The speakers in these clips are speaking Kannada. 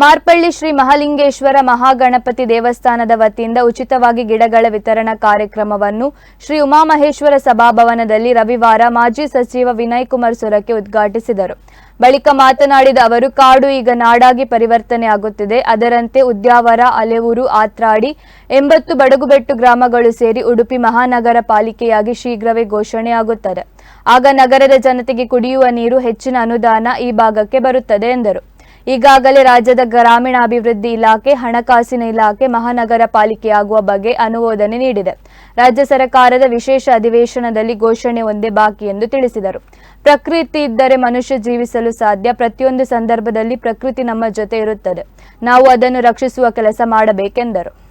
ಮಾರ್ಪಳ್ಳಿ ಶ್ರೀ ಮಹಾಲಿಂಗೇಶ್ವರ ಮಹಾಗಣಪತಿ ದೇವಸ್ಥಾನದ ವತಿಯಿಂದ ಉಚಿತವಾಗಿ ಗಿಡಗಳ ವಿತರಣಾ ಕಾರ್ಯಕ್ರಮವನ್ನು ಶ್ರೀ ಉಮಾಮಹೇಶ್ವರ ಸಭಾಭವನದಲ್ಲಿ ರವಿವಾರ ಮಾಜಿ ಸಚಿವ ವಿನಯ್ ಕುಮಾರ್ ಸೊರಕೆ ಉದ್ಘಾಟಿಸಿದರು. ಬಳಿಕ ಮಾತನಾಡಿದ ಅವರು, ಕಾಡು ಈಗ ನಾಡಾಗಿ ಪರಿವರ್ತನೆಯಾಗುತ್ತಿದೆ ಅದರಂತೆ ಉದ್ಯಾವರ, ಅಲೆವೂರು, ಆತ್ರಾಡಿ ಎಂಬತ್ತು ಬಡಗುಬೆಟ್ಟು ಗ್ರಾಮಗಳು ಸೇರಿ ಉಡುಪಿ ಮಹಾನಗರ ಪಾಲಿಕೆಯಾಗಿ ಶೀಘ್ರವೇ ಘೋಷಣೆಯಾಗುತ್ತದೆ ಆಗ ನಗರದ ಜನತೆಗೆ ಕುಡಿಯುವ ನೀರು ಹೆಚ್ಚಿನ ಅನುದಾನ ಈ ಭಾಗಕ್ಕೆ ಬರುತ್ತದೆ ಎಂದರು. ಈಗಾಗಲೇ ರಾಜ್ಯದ ಗ್ರಾಮೀಣಾಭಿವೃದ್ಧಿ ಇಲಾಖೆ, ಹಣಕಾಸಿನ ಇಲಾಖೆ, ಮಹಾನಗರ ಪಾಲಿಕೆಯಾಗುವ ಬಗ್ಗೆ ಅನುಮೋದನೆ ನೀಡಿದೆ. ರಾಜ್ಯ ಸರ್ಕಾರದ ವಿಶೇಷ ಅಧಿವೇಶನದಲ್ಲಿ ಘೋಷಣೆ ಒಂದೇ ಬಾಕಿ ಎಂದು ತಿಳಿಸಿದರು. ಪ್ರಕೃತಿ ಇದ್ದರೆ ಮನುಷ್ಯ ಜೀವಿಸಲು ಸಾಧ್ಯ. ಪ್ರತಿಯೊಂದು ಸಂದರ್ಭದಲ್ಲಿ ಪ್ರಕೃತಿ ನಮ್ಮ ಜೊತೆ ಇರುತ್ತದೆ. ನಾವು ಅದನ್ನು ರಕ್ಷಿಸುವ ಕೆಲಸ ಮಾಡಬೇಕೆಂದರು.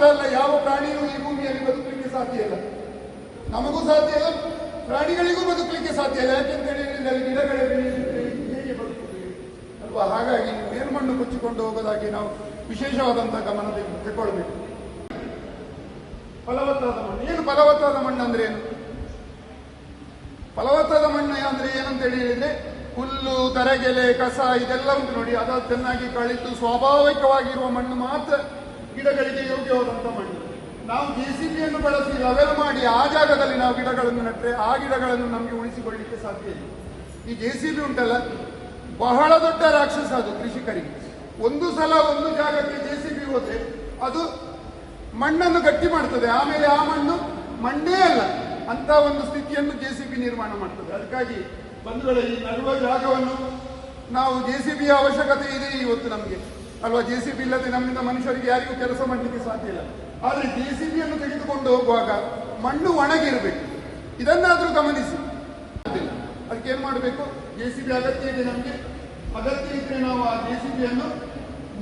ಮಾತ್ರ ಅಲ್ಲ, ಯಾವ ಪ್ರಾಣಿಯೂ ಈ ಭೂಮಿಯಲ್ಲಿ ಬದುಕಲಿಕ್ಕೆ ಸಾಧ್ಯ ಇಲ್ಲ. ನಮಗೂ ಸಾಧ್ಯ ಇಲ್ಲ, ಪ್ರಾಣಿಗಳಿಗೂ ಬದುಕಲಿಕ್ಕೆ ಸಾಧ್ಯ ಇಲ್ಲ. ಯಾಕೆಂತ ಹೇಳಿದ್ರೆ ಗಿಡಗಳೇ ಹೇಗೆ ಬದುಕುತ್ತದೆ ಅಲ್ವಾ? ಹಾಗಾಗಿ ಮೇಲ್ಮಣ್ಣು ಕೊಚ್ಚಿಕೊಂಡು ಹೋಗೋದಾಗಿ ನಾವು ವಿಶೇಷವಾದಂತಹ ಗಮನ ತೆಗೆ- ತಗೊಳ್ಬೇಕು ಫಲವತ್ತಾದ ಮಣ್ಣು. ಏನು ಫಲವತ್ತಾದ ಮಣ್ಣು ಅಂದ್ರೆ ಏನು? ಫಲವತ್ತಾದ ಮಣ್ಣು ಅಂದ್ರೆ ಏನಂತ ಹೇಳಿದ್ರೆ ಹುಲ್ಲು ತರಗೆಲೆ ಕಸ, ಇದೆಲ್ಲ ಉಂಟು ನೋಡಿ. ಅದು ಚೆನ್ನಾಗಿ ಕಳಿತು, ಸ್ವಾಭಾವಿಕವಾಗಿರುವ ಮಣ್ಣು ಮಾತ್ರ ಗಿಡಗಳಿಗೆ ಯೋಗ್ಯವಾದಂಥ ಮಣ್ಣು. ನಾವು ಜೆ ಸಿ ಬಿಯನ್ನು ಬಳಸಿ ಲೆವೆಲ್ ಮಾಡಿ ಆ ಜಾಗದಲ್ಲಿ ನಾವು ಗಿಡಗಳನ್ನು ನೆಟ್ಟರೆ ಆ ಗಿಡಗಳನ್ನು ನಮಗೆ ಉಳಿಸಿಕೊಳ್ಳಲಿಕ್ಕೆ ಸಾಧ್ಯ ಇಲ್ಲ. ಈ ಜೆ ಸಿ ಬಿ ಉಂಟಲ್ಲ, ಬಹಳ ದೊಡ್ಡ ರಾಕ್ಷಸ ಅದು ಕೃಷಿಕರಿಗೆ. ಒಂದು ಸಲ ಒಂದು ಜಾಗಕ್ಕೆ ಜೆ ಸಿ ಬಿ ಹೋದ್ರೆ ಅದು ಮಣ್ಣನ್ನು ಗಟ್ಟಿ ಮಾಡ್ತದೆ. ಆಮೇಲೆ ಆ ಮಣ್ಣು ಮಣ್ಣೇ ಅಲ್ಲ ಅಂತ ಒಂದು ಸ್ಥಿತಿಯನ್ನು ಜೆ ಸಿ ಬಿ ನಿರ್ಮಾಣ ಮಾಡ್ತದೆ. ಅದಕ್ಕಾಗಿ ಬಂಧುಗಳ, ಈ ನಡುವ ಜಾಗವನ್ನು ನಾವು ಜೆ ಸಿ ಬಿಯ ಅವಶ್ಯಕತೆ ಇದೆ ಇವತ್ತು ನಮಗೆ. ಅಲ್ವಾ ಜೆ ಸಿ ಬಿ ಇಲ್ಲದೆ ನಮ್ಮಿಂದ ಮನುಷ್ಯರಿಗೆ ಯಾರಿಗೂ ಕೆಲಸ ಮಾಡಲಿಕ್ಕೆ ಸಾಧ್ಯ ಇಲ್ಲ. ಆದರೆ ಜೆ ಸಿ ಬಿಯನ್ನು ತೆಗೆದುಕೊಂಡು ಹೋಗುವಾಗ ಮಣ್ಣು ಒಣಗಿರಬೇಕು. ಇದನ್ನಾದರೂ ಗಮನಿಸಿ. ಅದಕ್ಕೆ ಏನ್ ಮಾಡಬೇಕು? ಜೆ ಸಿ ಬಿ ಅಗತ್ಯ ಇದೆ ನಮಗೆ. ಅಗತ್ಯ ಇದ್ರೆ ನಾವು ಆ ಜೆ ಸಿ ಬಿಯನ್ನು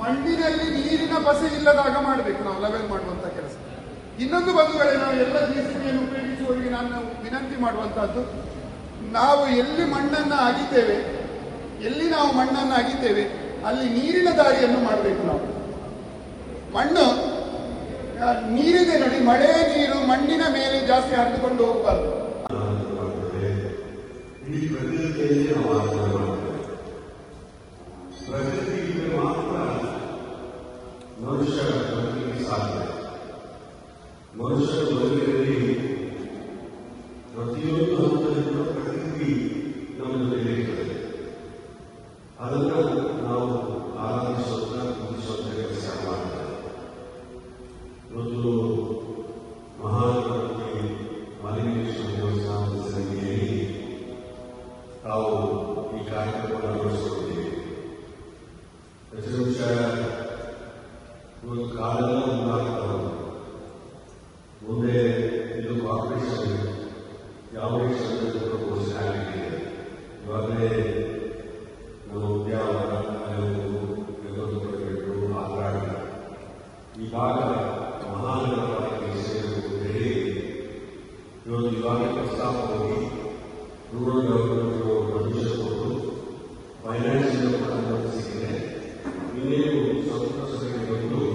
ಮಣ್ಣಿನಲ್ಲಿ ನೀರಿನ ಬಸೆ ಇಲ್ಲದಾಗ ಮಾಡಬೇಕು. ನಾವು ಲೆವೆಲ್ ಮಾಡುವಂತ ಕೆಲಸ. ಇನ್ನೊಂದು ಬಂಧುಗಳೇ, ನಾವು ಎಲ್ಲ ಜೆ ಸಿ ಬಿಯನ್ನು ಉಪಯೋಗಿಸುವವರಿಗೆ ನಾನು ವಿನಂತಿ ಮಾಡುವಂತಹದ್ದು, ನಾವು ಎಲ್ಲಿ ಮಣ್ಣನ್ನು ಅಗಿತೇವೆ, ಎಲ್ಲಿ ನಾವು ಮಣ್ಣನ್ನು ಅಗಿತೇವೆ ಅಲ್ಲಿ ನೀರಿನ ದಾರಿಯನ್ನು ಮಾಡಬೇಕು ನಾವು. ಮಣ್ಣು ನೀರಿದೆ ನೋಡಿ, ಮಳೆ ನೀರು ಮಣ್ಣಿನ ಮೇಲೆ ಜಾಸ್ತಿ ಹರಿದುಕೊಂಡು ಹೋಗಬಾರ್ದು. ಸಾಧ್ಯ. ಮನುಷ್ಯ ಬದುಕಿನಲ್ಲಿ ಪ್ರತಿಯೊಂದು ಹಂತದಿಂದ ಪ್ರಕೃತಿ ನಮ್ಮ ಜೊತೆ ಅದನ್ನು ತಾವು ಈ ಕಾರ್ಯಕ್ರಮವನ್ನು ಅಳವಡಿಸಿಕೊಂಡಿದ್ದೀವಿ ಪ್ರತಿನಿಮಿಷ ಒಂದು ಕಾಲೆಲ್ಲ ಮುಂದಾಗ್ತಾ ಉಂಟು ಮುಂದೆ ಇದು ಕಾರ್ಪೊರೇಷನ್ ಯಾವುದೇ ಸಂದರ್ಭದಲ್ಲೂ ಘೋಷಣೆ ಆಗಲಿದೆ ಇವಾಗಲೇ ನಮ್ಮ ಉದ್ಯಾವರ ಅಲೆವು ಬೆಂಗಳೂರು ಪಡೆಬಿಟ್ಟು ಆತ್ರಾಡಿ ಈ ಭಾಗ ಮಹಾನಗರ ಪಾಲಿಕೆಗೆ ಸೇರಬೇಕು ಅಂತ ಹೇಳಿ ಇವತ್ತು ಇವಾಗಲೇ ಪ್ರಸ್ತಾಪ ಹೋಗಿ ರೂರಲ್ ಕೊಟ್ಟು ಫೈನಾನ್ಷಿಯಲ್ ಅನುಮತಿ ಸಿಕ್ಕಿದೆ. ಇನ್ನೇನು ಬಂದು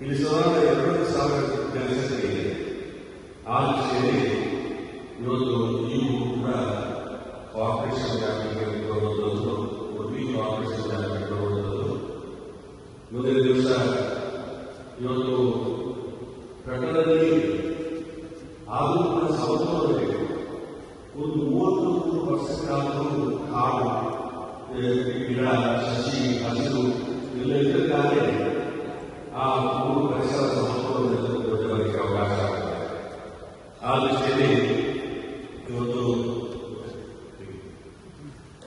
ಇಲ್ಲಿ ಸುಮಾರು ಎರಡು ಸಾವಿರ ಇದೆ ಆ ದೃಷ್ಟಿಯಲ್ಲಿ ಇವತ್ತು ಊರು ಕೂಡ ಕಾರ್ಪೊರೇಷನ್ ವ್ಯಾಪ್ತಿಗೆ ಬರುವಂಥದ್ದು ಉಡುಪಿ ಕಾರ್ಪೊರೇಷನ್ ವ್ಯಾಪ್ತಿಗೆ ಬರುವಂಥದ್ದು ಮುಂದಿನ ದಿವಸ ಇವತ್ತು ಪ್ರಕರಣದಲ್ಲಿ ಊರು ಪರಿಸರ